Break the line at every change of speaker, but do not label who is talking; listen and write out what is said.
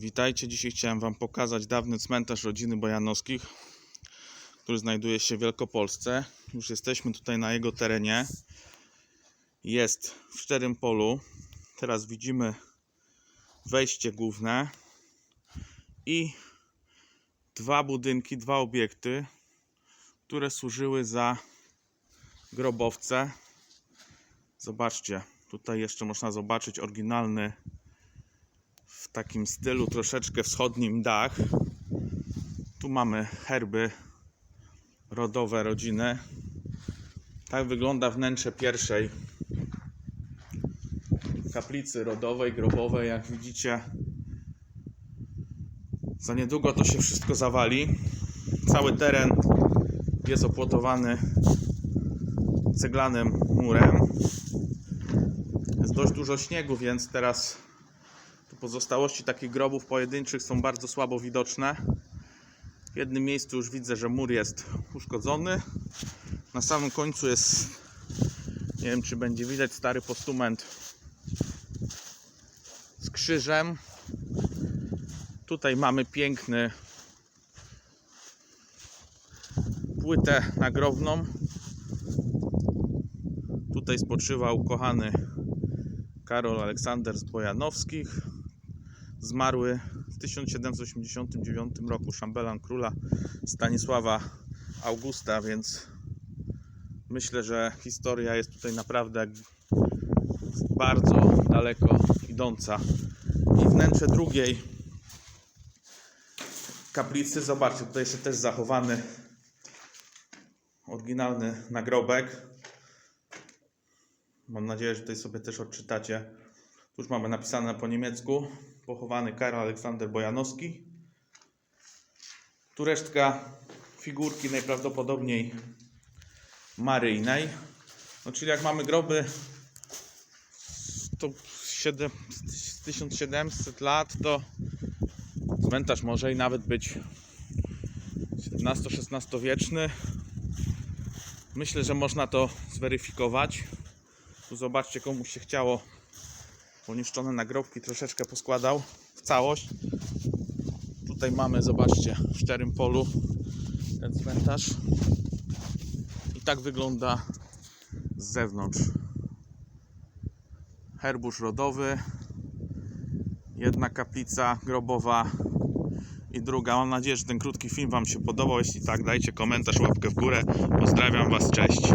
Witajcie, dzisiaj chciałem Wam pokazać dawny cmentarz rodziny Bojanowskich, który znajduje się w Wielkopolsce. Już jesteśmy tutaj na jego terenie. Jest w szczerym polu. Teraz widzimy wejście główne i dwa budynki, dwa obiekty, które służyły za grobowce. Zobaczcie, tutaj jeszcze można zobaczyć oryginalny w takim stylu troszeczkę wschodnim dach. Tu mamy herby rodowe rodziny. Tak wygląda wnętrze pierwszej kaplicy rodowej, grobowej. Jak widzicie, za niedługo to się wszystko zawali. Cały teren jest opłotowany ceglanym murem. Jest dość dużo śniegu, więc teraz pozostałości takich grobów pojedynczych są bardzo słabo widoczne. W jednym miejscu już widzę, że mur jest uszkodzony. Na samym końcu jest, nie wiem czy będzie widać, stary postument z krzyżem. Tutaj mamy piękny płytę nagrobną. Tutaj spoczywał kochany Karol Aleksander z Bojanowskich, zmarły w 1789 roku, szambelan króla Stanisława Augusta, więc myślę, że historia jest tutaj naprawdę bardzo daleko idąca. I wnętrze drugiej kaplicy, zobaczcie, tutaj jeszcze też zachowany oryginalny nagrobek. Mam nadzieję, że tutaj sobie też odczytacie. Tu już mamy napisane po niemiecku. Pochowany Karol Aleksander Bojanowski. Tu resztka figurki najprawdopodobniej maryjnej. No, czyli jak mamy groby to 7, z 1700 lat, to cmentarz może i nawet być XVII-XVI wieczny. Myślę, że można to zweryfikować. Tu zobaczcie, komuś się chciało poniszczone nagrobki troszeczkę poskładał w całość. Tutaj mamy, zobaczcie, w szczerym polu ten cmentarz. I tak wygląda z zewnątrz. Herbusz rodowy, jedna kaplica grobowa i druga. Mam nadzieję, że ten krótki film Wam się podobał. Jeśli tak, dajcie komentarz, łapkę w górę. Pozdrawiam Was, cześć.